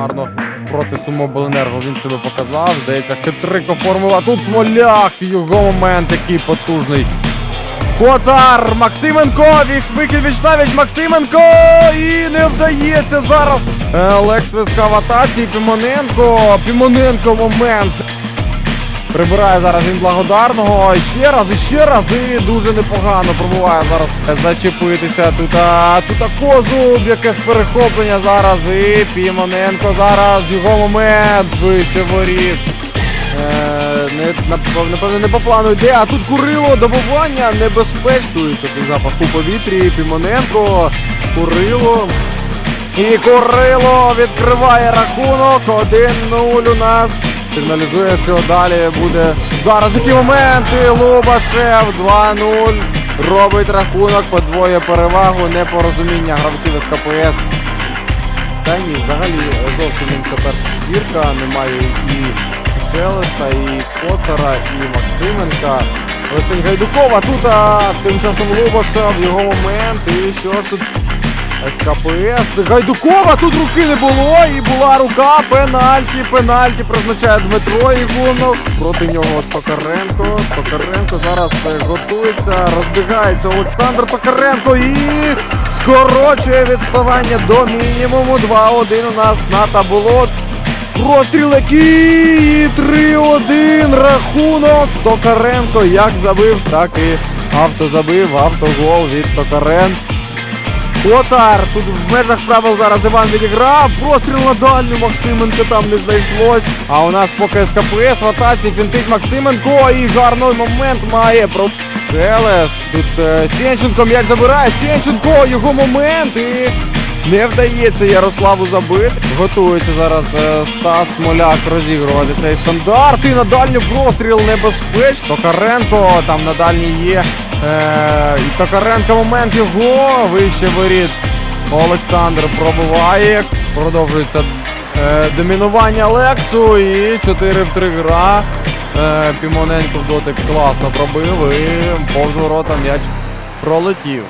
гарно проти Сумобленерго він себе показав. Здається, хитрик формула. Тут Смоляк. Його момент який потужний. Коцар! Максименко! Вихід вічнавіч Максименко! І не вдається зараз. Олекс Лекс Виска в атаці. Пімоненко. Пімоненко момент. Прибирає зараз він благодарного. Ще раз, і ще раз. І дуже непогано пробуває зараз зачепитися. Тут, а, тут Козуб, якесь перехоплення зараз. І Пімоненко зараз. Його момент. Вище воріт. Е, напевно, не по плану йде, а тут Курило, добування небезпечно. І Такий запах у повітрі. Пімоненко, Курило. І Курило відкриває рахунок. 1-0 у нас. Сигналізує, що далі буде. Зараз які моменти. Лубашев 2-0. Робить рахунок, подвоє перевагу, непорозуміння гравців із КПС. Останній взагалі зовсім інша перша збірка. Немає і Шелеста, і Коцара, і Максименка. Лишень Гайдукова тут а, тим часом Лубашев, його момент. І що ж тут СКПС. Гайдукова тут руки не було, і була рука. Пенальті, пенальті призначає Дмитро Ігунов. Проти нього Токаренко. Токаренко зараз е, готується, розбігається Олександр Токаренко і скорочує відставання до мінімуму. 2-1 у нас на табло. Простріл який 3-1 рахунок. Токаренко як забив, так і автозабив, автогол від Токаренко. Котар, тут в межах правил зараз Іван відіграв. Простріл на дальню Максименко там не знайшлось. А у нас поки СКПС в атаці фінтить Максименко і гарний момент має про Шелест. Тут е, Сенченко м'яч забирає. Сенченко, його момент і не вдається Ярославу забити. Готується зараз е, Стас Смоляк розігрувати цей стандарт. І на дальню простріл небезпечно. Токаренко там на дальній є. Е, Токаренко момент його вище воріт. Олександр пробуває. Продовжується е, домінування Лексу. І 4 в 3 гра. Е, Пімоненко в дотик класно пробив і повз ворота м'яч пролетів.